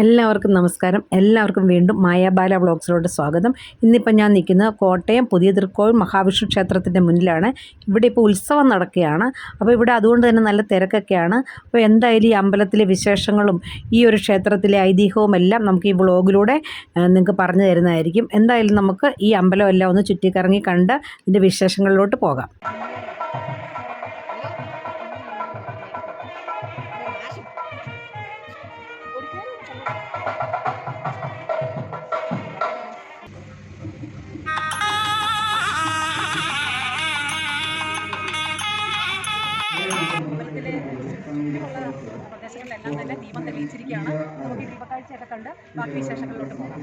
എല്ലാവർക്കും നമസ്കാരം. എല്ലാവർക്കും വീണ്ടും മായാബാല വ്ളോഗ്സിലോട്ട് സ്വാഗതം. ഇന്നിപ്പോൾ ഞാൻ നിൽക്കുന്നത് കോട്ടയം പുതിയ തൃക്കോൾ മഹാവിഷ്ണു ക്ഷേത്രത്തിന്റെ മുന്നിലാണ്. ഇവിടെ ഇപ്പോൾ ഉത്സവം നടക്കുകയാണ്. അപ്പോൾ ഇവിടെ അതുകൊണ്ട് തന്നെ നല്ല തിരക്കൊക്കെയാണ്. അപ്പോൾ എന്തായാലും ഈ അമ്പലത്തിലെ വിശേഷങ്ങളും ഈ ഒരു ക്ഷേത്രത്തിലെ ഐതിഹ്യവും എല്ലാം നമുക്ക് ഈ വ്ളോഗിലൂടെ നിങ്ങൾക്ക് പറഞ്ഞു തരുന്നതായിരിക്കും. എന്തായാലും നമുക്ക് ഈ അമ്പലം എല്ലാം ഒന്ന് ചുറ്റിക്കറങ്ങി കണ്ട് ഇതിന്റെ വിശേഷങ്ങളിലോട്ട് പോകാം. പ്രദേശങ്ങളിലെല്ലാം തന്നെ ദീപം തെളിയിച്ചിരിക്കുകയാണ് നമുക്ക് ഈ ദീപക്കാഴ്ചയൊക്കെ കണ്ട് ബാക്കി വിശേഷങ്ങളിലോട്ട് പോകാം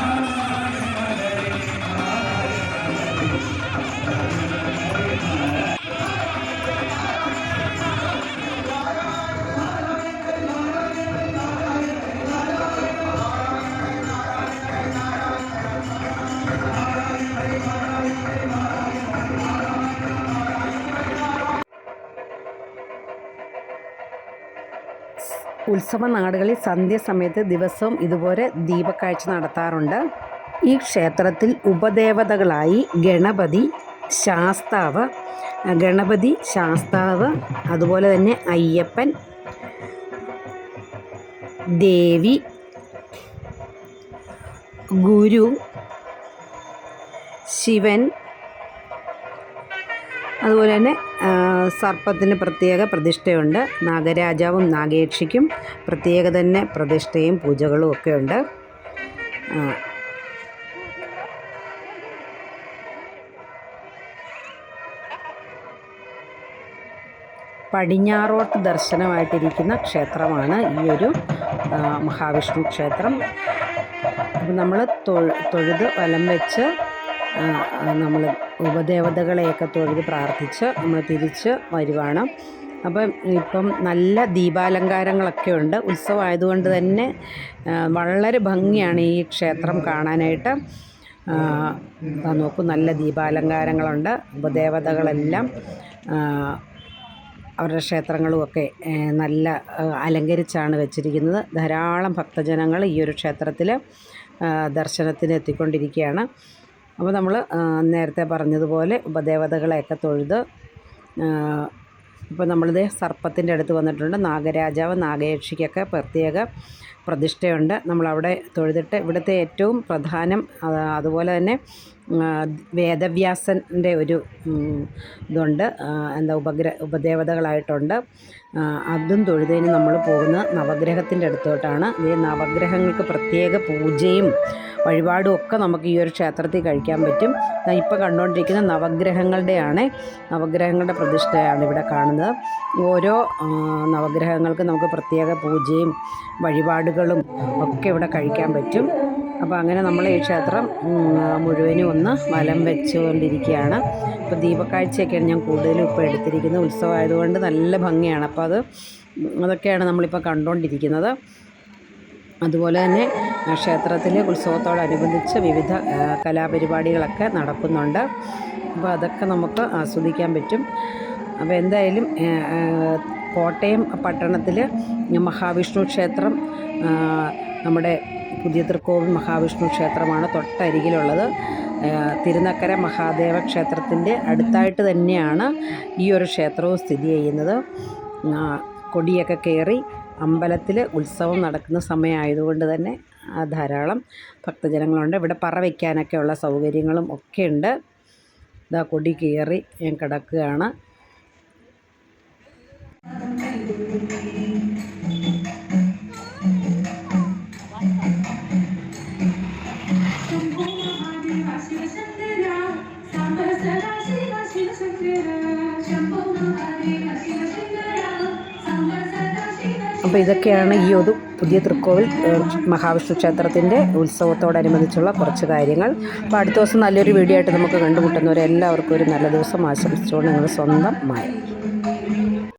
ഉത്സവ നാടുകളിൽ സന്ധ്യസമയത്ത് ദിവസവും ഇതുപോലെ ദീപക്കാഴ്ച നടത്താറുണ്ട്. ഈ ക്ഷേത്രത്തിൽ ഉപദേവതകളായി ഗണപതി ശാസ്താവ് ഗണപതി ശാസ്താവ് അതുപോലെ തന്നെ അയ്യപ്പൻ ദേവി ഗുരു ശിവൻ അതുപോലെ തന്നെ സർപ്പത്തിന് പ്രത്യേക പ്രതിഷ്ഠയുണ്ട്. നാഗരാജാവും നാഗേക്ഷിക്കും പ്രത്യേക തന്നെ പ്രതിഷ്ഠയും പൂജകളും ഒക്കെ ഉണ്ട്. പടിഞ്ഞാറോട്ട് ദർശനമായിട്ടിരിക്കുന്ന ക്ഷേത്രമാണ് ഈ ഒരു മഹാവിഷ്ണു ക്ഷേത്രം. നമ്മൾ തൊഴുത് വലം വെച്ച് നമ്മൾ ഉപദേവതകളെയൊക്കെ തൊഴുത് പ്രാർത്ഥിച്ച് നമ്മൾ തിരിച്ച് വരുവാണ്. അപ്പം ഇപ്പം നല്ല ദീപാലങ്കാരങ്ങളൊക്കെ ഉണ്ട്. ഉത്സവമായതുകൊണ്ട് തന്നെ വളരെ ഭംഗിയാണ് ഈ ക്ഷേത്രം കാണാനായിട്ട്. നോക്കും നല്ല ദീപാലങ്കാരങ്ങളുണ്ട്. ഉപദേവതകളെല്ലാം അവരുടെ ക്ഷേത്രങ്ങളുമൊക്കെ നല്ല അലങ്കരിച്ചാണ് വെച്ചിരിക്കുന്നത്. ധാരാളം ഭക്തജനങ്ങൾ ഈ ഒരു ക്ഷേത്രത്തിൽ ദർശനത്തിന് എത്തിക്കൊണ്ടിരിക്കുകയാണ് അപ്പോൾ നമ്മൾ നേരത്തെ പറഞ്ഞതുപോലെ ഉപദേവതകളെയൊക്കെ തൊഴുത് ഇപ്പോൾ നമ്മളിത് സർപ്പത്തിന്റെ അടുത്ത് വന്നിട്ടുണ്ട്. നാഗരാജാവ് നാഗയക്ഷിക്കൊക്കെ പ്രത്യേക പ്രതിഷ്ഠയുണ്ട്. നമ്മളവിടെ തൊഴുതിട്ട് ഇവിടുത്തെ ഏറ്റവും പ്രധാനം അതുപോലെ തന്നെ വേദവ്യാസന്റെ ഒരു ഇതുണ്ട്. എന്താ ഉപഗ്ര ഉപദേവതകളായിട്ടുണ്ട്. അതും തൊഴുതേന് നമ്മൾ പോകുന്ന നവഗ്രഹത്തിന്റെ അടുത്തോട്ടാണ്. ഈ നവഗ്രഹങ്ങൾക്ക് പ്രത്യേക പൂജയും വഴിപാടും ഒക്കെ നമുക്ക് ഈ ഒരു ക്ഷേത്രത്തിൽ കഴിക്കാൻ പറ്റും. ഇപ്പോൾ കണ്ടുകൊണ്ടിരിക്കുന്ന നവഗ്രഹങ്ങളുടെയാണ് നവഗ്രഹങ്ങളുടെ പ്രതിഷ്ഠയാണ് ഇവിടെ കാണുന്നത്. ഓരോ നവഗ്രഹങ്ങൾക്ക് നമുക്ക് പ്രത്യേക പൂജയും വഴിപാടുകളും ഒക്കെ ഇവിടെ കഴിക്കാൻ പറ്റും. അപ്പോൾ അങ്ങനെ നമ്മൾ ഈ ക്ഷേത്രം മുഴുവനും ഒന്ന് വലം വെച്ചുകൊണ്ടിരിക്കുകയാണ്. അപ്പോൾ ദീപക്കാഴ്ചയൊക്കെയാണ് ഞാൻ കൂടുതലും ഇപ്പോൾ എടുത്തിരിക്കുന്നത്. ഉത്സവമായതുകൊണ്ട് നല്ല ഭംഗിയാണ്. അപ്പോൾ അത് അതൊക്കെയാണ് നമ്മളിപ്പോൾ കണ്ടുകൊണ്ടിരിക്കുന്നത്. അതുപോലെ തന്നെ ക്ഷേത്രത്തിലെ ഉത്സവത്തോടനുബന്ധിച്ച് വിവിധ കലാപരിപാടികളൊക്കെ നടക്കുന്നുണ്ട്. അപ്പോൾ അതൊക്കെ നമുക്ക് ആസ്വദിക്കാൻ പറ്റും. അപ്പോൾ എന്തായാലും കോട്ടയം പട്ടണത്തിൽ മഹാവിഷ്ണു ക്ഷേത്രം നമ്മുടെ പുതിയ തൃക്കോവിൽ മഹാവിഷ്ണു ക്ഷേത്രമാണ് തൊട്ടരികിലുള്ളത്. തിരുനക്കര മഹാദേവ ക്ഷേത്രത്തിന്റെ അടുത്തായിട്ട് തന്നെയാണ് ഈ ഒരു ക്ഷേത്രവും സ്ഥിതി ചെയ്യുന്നത്. കൊടിയൊക്കെ കയറി അമ്പലത്തിൽ ഉത്സവം നടക്കുന്ന സമയമായതുകൊണ്ട് തന്നെ ധാരാളം ഭക്തജനങ്ങളുണ്ട്. ഇവിടെ പറ വയ്ക്കാനൊക്കെയുള്ള സൗകര്യങ്ങളും ഒക്കെ ഉണ്ട് ഇതാ കൊടി കയറി കിടക്കുകയാണ്. അപ്പോൾ ഇതൊക്കെയാണ് ഈ ഒരു പുതിയ തൃക്കോവിൽ മഹാവിഷ്ണു ക്ഷേത്രത്തിന്റെ ഉത്സവത്തോടനുബന്ധിച്ചുള്ള കുറച്ച് കാര്യങ്ങൾ. അപ്പോൾ അടുത്ത ദിവസം നല്ലൊരു വീഡിയോ ആയിട്ട് നമുക്ക് കണ്ടുമുട്ടുന്നവരെല്ലാവർക്കും ഒരു നല്ല ദിവസം ആശംസിച്ചുകൊണ്ട് നിങ്ങൾ സ്വന്തം മായ.